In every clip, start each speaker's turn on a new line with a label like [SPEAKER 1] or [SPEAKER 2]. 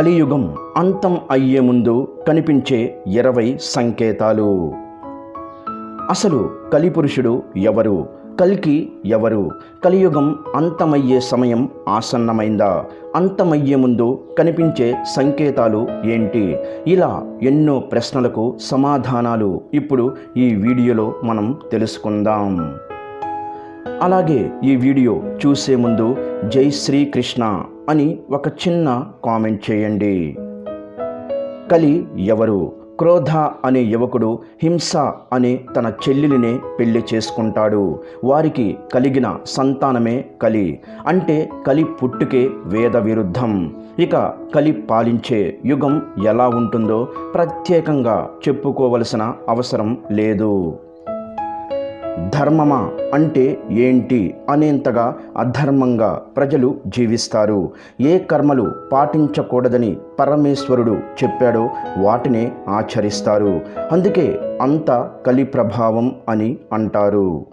[SPEAKER 1] కలియుగం అంతం అయ్యే ముందు కనిపించే ఇరవై సంకేతాలు. అసలు కలిపురుషుడు ఎవరు? కల్కి ఎవరు? కలియుగం అంతమయ్యే సమయం ఆసన్నమైందా? అంతమయ్యే ముందు కనిపించే సంకేతాలు ఏంటి? ఇలా ఎన్నో ప్రశ్నలకు సమాధానాలు ఇప్పుడు ఈ వీడియోలో మనం తెలుసుకుందాం. అలాగే ఈ వీడియో చూసే ముందు జై శ్రీకృష్ణ. అని ఒక చిన్న కామెంట్ చేయండి. కలి ఎవరు? క్రోధ అనే యువకుడు హింస అనే తన చెల్లెలినే పెళ్ళి చేసుకుంటాడు. వారికి కలిగిన సంతానమే కలి. అంటే కలి పుట్టుకే వేద విరుద్ధం. ఇక కలి పాలించే యుగం ఎలా ఉంటుందో ప్రత్యేకంగా చెప్పుకోవలసిన అవసరం లేదు. ధర్మమా అంటే ఏంటి అనేంతగా అధర్మంగా ప్రజలు జీవిస్తారు. ఏ కర్మలు పాటించకూడదని పరమేశ్వరుడు చెప్పాడో వాటినే ఆచరిస్తారు. అందుకే అంత కలి ప్రభావం అని అంటారు.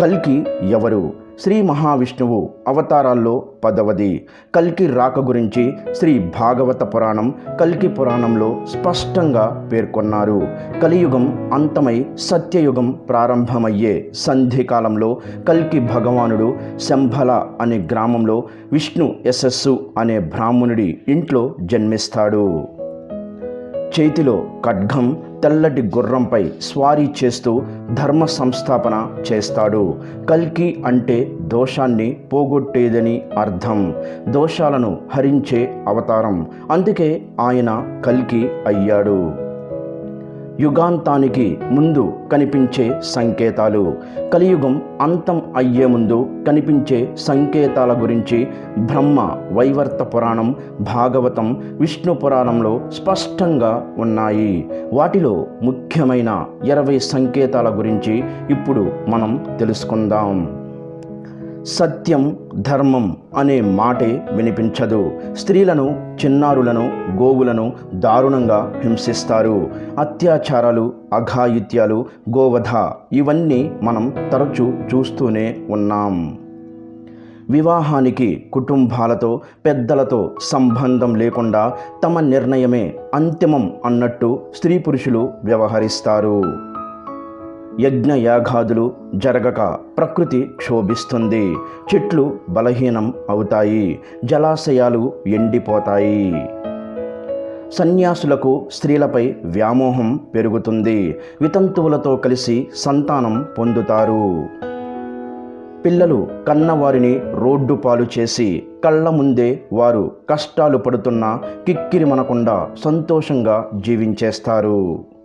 [SPEAKER 1] కల్కి ఎవరు? శ్రీ మహావిష్ణువు అవతారాల్లో పదవది. కల్కి రాక గురించి శ్రీ భాగవత పురాణం కల్కి పురాణంలో స్పష్టంగా పేర్కొన్నారు. కలియుగం అంతమై సత్యయుగం ప్రారంభమయ్యే సంధికాలంలో కల్కి భగవానుడు శంభల అనే గ్రామంలో విష్ణు యశస్సు అనే బ్రాహ్మణుడి ఇంట్లో జన్మిస్తాడు. చేతిలో ఖడ్గం తెల్లటి గుర్రంపై స్వారీ చేస్తూ ధర్మ సంస్థాపన చేస్తాడు. కల్కి అంటే దోషాన్ని పోగొట్టేదని అర్థం. దోషాలను హరించే అవతారం. అందుకే ఆయన కల్కి అయ్యాడు. యుగాంతానికి ముందు కనిపించే సంకేతాలు. కలియుగం అంతం అయ్యే ముందు కనిపించే సంకేతాల గురించి బ్రహ్మ వైవర్త పురాణం భాగవతం విష్ణు పురాణంలో స్పష్టంగా ఉన్నాయి. వాటిలో ముఖ్యమైన ఇరవై సంకేతాల గురించి ఇప్పుడు మనం తెలుసుకుందాం. సత్యం ధర్మం అనే మాటే వినిపించదు. స్త్రీలను చిన్నారులను గోవులను దారుణంగా హింసిస్తారు. అత్యాచారాలు అఘాయిత్యాలు గోవధ ఇవన్నీ మనం తరచూ చూస్తూనే ఉన్నాం. వివాహానికి కుటుంబాలతో పెద్దలతో సంబంధం లేకుండా తమ నిర్ణయమే అంతిమం అన్నట్టు స్త్రీ పురుషులు వ్యవహరిస్తారు. యజ్ఞ యాగాదులు జరగక ప్రకృతి క్షోభిస్తుంది. చెట్లు బలహీనం అవుతాయి. జలాశయాలు ఎండిపోతాయి. సన్యాసులకు స్త్రీలపై వ్యామోహం పెరుగుతుంది. వితంతువులతో కలిసి సంతానం పొందుతారు. పిల్లలు కన్నవారిని రోడ్డు పాలు చేసి కళ్ళ ముందే వారు కష్టాలు పడుతున్నా కిక్కిరిమనకుండా సంతోషంగా జీవించేస్తారు.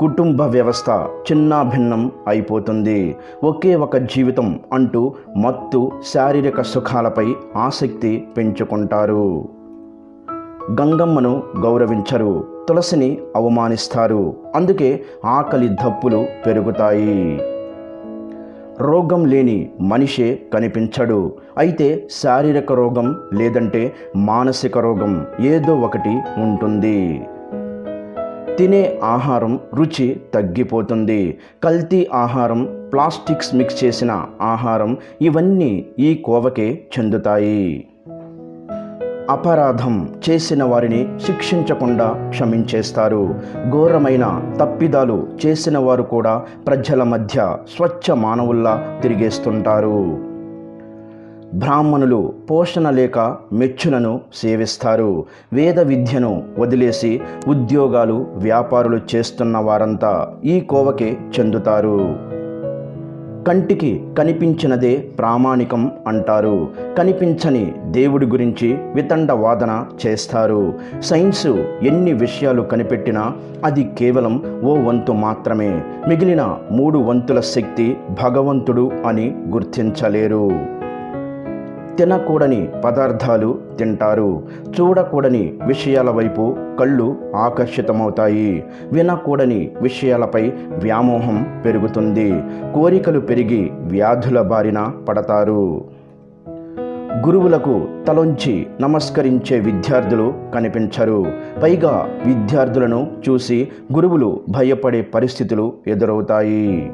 [SPEAKER 1] కుటుంబ వ్యవస్థ చిన్నాభిన్నం అయిపోతుంది. ఒకే ఒక జీవితం అంటూ మత్తు శారీరక సుఖాలపై ఆసక్తి పెంచుకుంటారు. గంగమ్మను గౌరవించరు తులసిని అవమానిస్తారు అందుకే ఆకలి దప్పులు పెరుగుతాయి. రోగం లేని మనిషే కనిపించడు అయితే శారీరక రోగం లేదంటే మానసిక రోగం ఏదో ఒకటి ఉంటుంది. తినే ఆహారం రుచి తగ్గిపోతుంది. కల్తీ ఆహారం ప్లాస్టిక్స్ మిక్స్ చేసిన ఆహారం ఇవన్నీ ఈ కోవకే చెందుతాయి. అపరాధం చేసిన వారిని శిక్షించకుండా క్షమించేస్తారు. ఘోరమైన తప్పిదాలు చేసిన వారు కూడా ప్రజల మధ్య స్వచ్ఛ మానవుల్లా తిరిగేస్తుంటారు. బ్రాహ్మణులు పోషణ లేక మెచ్చులను సేవిస్తారు. వేద విద్యను వదిలేసి ఉద్యోగాలు వ్యాపారులు చేస్తున్న వారంతా ఈ కోవకే చెందుతారు. కంటికి కనిపించినదే ప్రామాణికం అంటారు. కనిపించని దేవుడి గురించి వితండ వాదన చేస్తారు. సైన్సు ఎన్ని విషయాలు కనిపెట్టినా అది కేవలం ఓ వంతు మాత్రమే. మిగిలిన మూడు వంతుల శక్తి భగవంతుడు అని గుర్తించలేరు. తినకూడని పదార్థాలు తింటారు. చూడకూడని విషయాల వైపు కళ్ళు ఆకర్షితమవుతాయి. వినకూడని విషయాలపై వ్యామోహం పెరుగుతుంది. కోరికలు పెరిగి వ్యాధుల బారిన పడతారు. గురువులకు తలొంచి నమస్కరించే విద్యార్థులు కనిపించరు. పైగా విద్యార్థులను చూసి గురువులు భయపడే పరిస్థితులు ఎదురవుతాయి.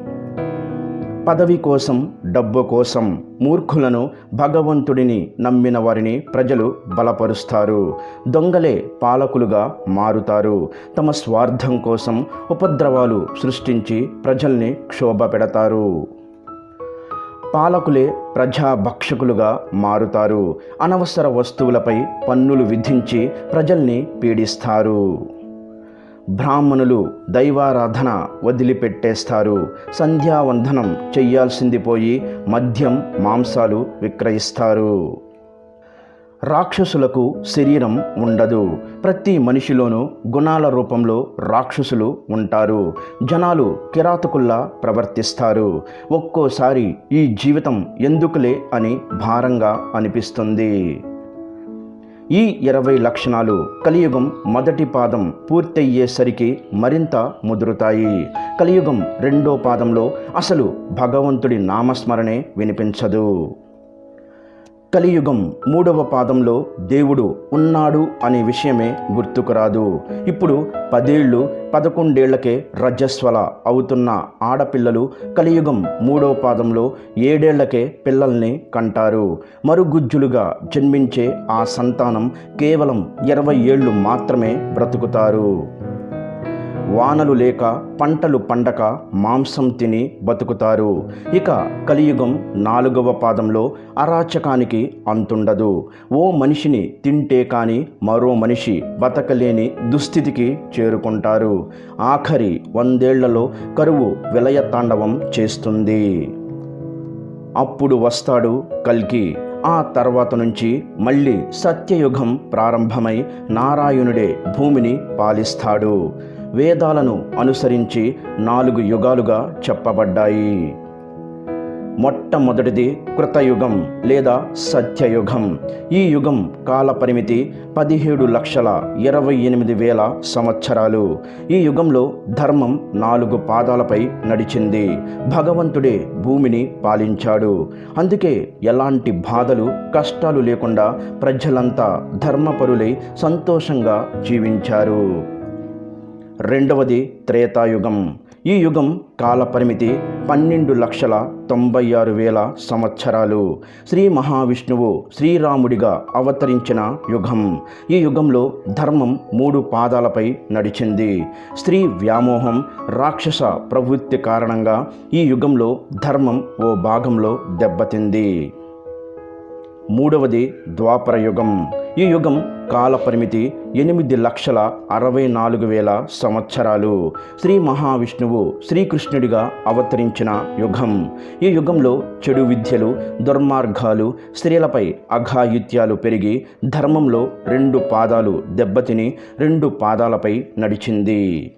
[SPEAKER 1] పదవి కోసం డబ్బు కోసం మూర్ఖులను భగవంతుడిని నమ్మిన వారిని ప్రజలు బలపరుస్తారు. దొంగలే పాలకులుగా మారుతారు. తమ స్వార్థం కోసం ఉపద్రవాలు సృష్టించి ప్రజల్ని క్షోభ పెడతారు. పాలకులే ప్రజాభక్షకులుగా మారుతారు. అనవసర వస్తువులపై పన్నులు విధించి ప్రజల్ని పీడిస్తారు. బ్రాహ్మణులు దైవారాధన వదిలిపెట్టేస్తారు. సంధ్యావందనం చెయ్యాల్సింది పోయి మద్యం మాంసాలు విక్రయిస్తారు. రాక్షసులకు శరీరం ఉండదు. ప్రతి మనిషిలోనూ గుణాల రూపంలో రాక్షసులు ఉంటారు. జనాలు కిరాతకుల్లా ప్రవర్తిస్తారు. ఒక్కోసారి ఈ జీవితం ఎందుకులే అని భారంగా అనిపిస్తుంది. ఈ ఇరవై లక్షణాలు కలియుగం మొదటి పాదం పూర్తయ్యేసరికి మరింత ముదురుతాయి. కలియుగం రెండో పాదంలో అసలు భగవంతుడి నామస్మరణే వినిపించదు. కలియుగం మూడవ పాదంలో దేవుడు ఉన్నాడు అనే విషయమే గుర్తుకురాదు ఇప్పుడు పదేళ్ళు పదకొండేళ్ళకే రజస్వల అవుతున్న ఆడపిల్లలు కలియుగం మూడవ పాదంలో ఏడేళ్ళకే పిల్లల్ని కంటారు. మరుగుజ్జులుగా జన్మించే ఆ సంతానం కేవలం ఇరవై ఏళ్ళు మాత్రమే బ్రతుకుతారు. వానలు లేక పంటలు పండక మాంసం తిని బతుకుతారు. ఇక కలియుగం నాలుగవ పాదంలో అరాచకానికి అంతుండదు. ఓ మనిషిని తింటే కానీ మరో మనిషి బతకలేని దుస్థితికి చేరుకుంటారు. ఆఖరి వందేళ్ళలో కరువు విలయ తాండవం చేస్తుంది. అప్పుడు వస్తాడు కల్కి. ఆ తర్వాత నుంచి మళ్ళీ సత్యయుగం ప్రారంభమై నారాయణుడే భూమిని పాలిస్తాడు. వేదాలను అనుసరించి నాలుగు యుగాలుగా చెప్పబడ్డాయి. మొట్టమొదటిది కృతయుగం లేదా సత్యయుగం. ఈ యుగం కాలపరిమితి పదిహేడు లక్షల ఇరవై ఎనిమిది వేల సంవత్సరాలు. ఈ యుగంలో ధర్మం నాలుగు పాదాలపై నడిచింది. భగవంతుడే భూమిని పాలించాడు. అందుకే ఎలాంటి బాధలు కష్టాలు లేకుండా ప్రజలంతా ధర్మపరులై సంతోషంగా జీవించారు. రెండవది త్రేతాయుగం. ఈ యుగం కాలపరిమితి పన్నెండు లక్షల తొంభై ఆరు వేల సంవత్సరాలు. శ్రీ మహావిష్ణువు శ్రీరాముడిగా అవతరించిన యుగం. ఈ యుగంలో ధర్మం మూడు పాదాలపై నడిచింది. స్త్రీ వ్యామోహం రాక్షస ప్రవృత్తి కారణంగా ఈ యుగంలో ధర్మం ఓ భాగంలో దెబ్బతింది. మూడవది ద్వాపర యుగం ఈ యుగం కాల పరిమితి ఎనిమిది లక్షల అరవై నాలుగు వేల సంవత్సరాలు. శ్రీ మహావిష్ణువు శ్రీకృష్ణుడిగా అవతరించిన యుగం. ఈ యుగంలో చెడు విద్యలు దుర్మార్గాలు స్త్రీలపై అఘాయిత్యాలు పెరిగి ధర్మంలో రెండు పాదాలు దెబ్బతిని రెండు పాదాలపై నడిచింది.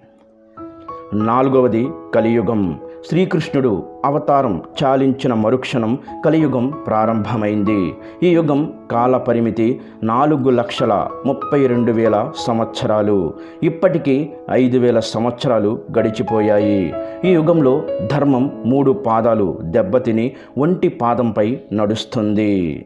[SPEAKER 1] నాలుగవది కలియుగం. శ్రీకృష్ణుడు అవతారం చాలించిన మరుక్షణం కలియుగం ప్రారంభమైంది. ఈ యుగం కాల పరిమితి నాలుగు లక్షల ముప్పై రెండు వేల సంవత్సరాలు. ఇప్పటికీ ఐదు వేల సంవత్సరాలు గడిచిపోయాయి. ఈ యుగంలో ధర్మం మూడు పాదాలు దెబ్బతిని ఒంటి పాదంపై నడుస్తుంది.